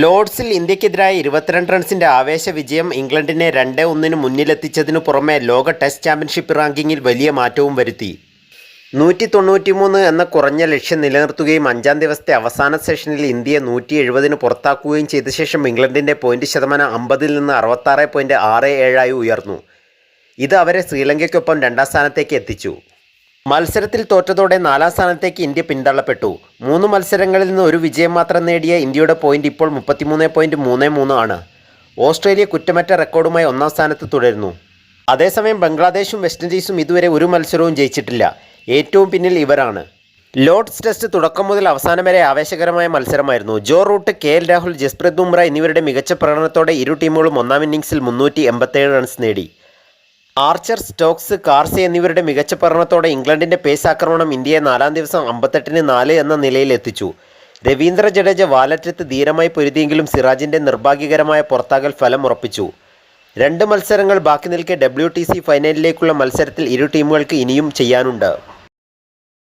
ലോർഡ്സിൽ ഇന്ത്യക്കെതിരായ ഇരുപത്തിരണ്ട് റൺസിന്റെ ആവേശ വിജയം ഇംഗ്ലണ്ടിനെ രണ്ട് ഒന്നിന് മുന്നിലെത്തിച്ചതിനു പുറമെ ലോക ടെസ്റ്റ് ചാമ്പ്യൻഷിപ്പ് റാങ്കിങ്ങിൽ വലിയ മാറ്റവും വരുത്തി. നൂറ്റി തൊണ്ണൂറ്റിമൂന്ന് എന്ന കുറഞ്ഞ ലക്ഷ്യം നിലനിർത്തുകയും അഞ്ചാം ദിവസത്തെ അവസാന സെഷനിൽ ഇന്ത്യയെ നൂറ്റി എഴുപതിന് പുറത്താക്കുകയും ചെയ്ത ശേഷം ഇംഗ്ലണ്ടിന്റെ പോയിന്റ് ശതമാനം അമ്പതിൽ നിന്ന് അറുപത്താറ് പോയിന്റ് ആറ് ഏഴായി ഉയർന്നു. ഇത് അവരെ ശ്രീലങ്കയ്ക്കൊപ്പം രണ്ടാം സ്ഥാനത്തേക്ക് എത്തിച്ചു. മത്സരത്തിൽ തോറ്റതോടെ നാലാം സ്ഥാനത്തേക്ക് ഇന്ത്യ പിന്തള്ളപ്പെട്ടു. മൂന്ന് മത്സരങ്ങളിൽ നിന്ന് ഒരു വിജയം മാത്രം നേടിയ ഇന്ത്യയുടെ പോയിന്റ് ഇപ്പോൾ മുപ്പത്തിമൂന്ന് പോയിന്റ് മൂന്ന് മൂന്ന് ആണ്. ഓസ്ട്രേലിയ കുറ്റമറ്റ റെക്കോർഡുമായി ഒന്നാം സ്ഥാനത്ത് തുടരുന്നു. അതേസമയം ബംഗ്ലാദേശും വെസ്റ്റ് ഇൻഡീസും ഇതുവരെ ഒരു മത്സരവും ജയിച്ചിട്ടില്ല. ഏറ്റവും പിന്നിൽ ഇവരാണ്. ലോർഡ്സ് ടെസ്റ്റ് തുടക്കം മുതൽ അവസാനം വരെ ആവേശകരമായ മത്സരമായിരുന്നു. Joe Root K L Rahul Jasprit Bumrah എന്നിവരുടെ മികച്ച പ്രകടനത്തോടെ ഇരു ടീമുകളും ഒന്നാം ഇന്നിംഗ്സിൽ മുന്നൂറ്റി റൺസ് നേടി. ആർച്ചർ സ്റ്റോക്സ് കാർസി എന്നിവരുടെ മികച്ച പ്രകടനത്തോടെ ഇംഗ്ലണ്ടിന്റെ പേസ് ആക്രമണം ഇന്ത്യയെ നാലാം ദിവസം അമ്പത്തെട്ടിന് നാല് എന്ന നിലയിൽ എത്തിച്ചു. രവീന്ദ്ര ജഡേജ വാലറ്റത്ത് ധീരമായി പൊരുതിയെങ്കിലും സിറാജിന്റെ നിർഭാഗ്യകരമായ പുറത്താകൽ ഫലം ഉറപ്പിച്ചു. രണ്ട് മത്സരങ്ങൾ ബാക്കി നിൽക്കെ ഡബ്ല്യു ഫൈനലിലേക്കുള്ള മത്സരത്തിൽ ഇരു ടീമുകൾക്ക് ഇനിയും ചെയ്യാനുണ്ട്.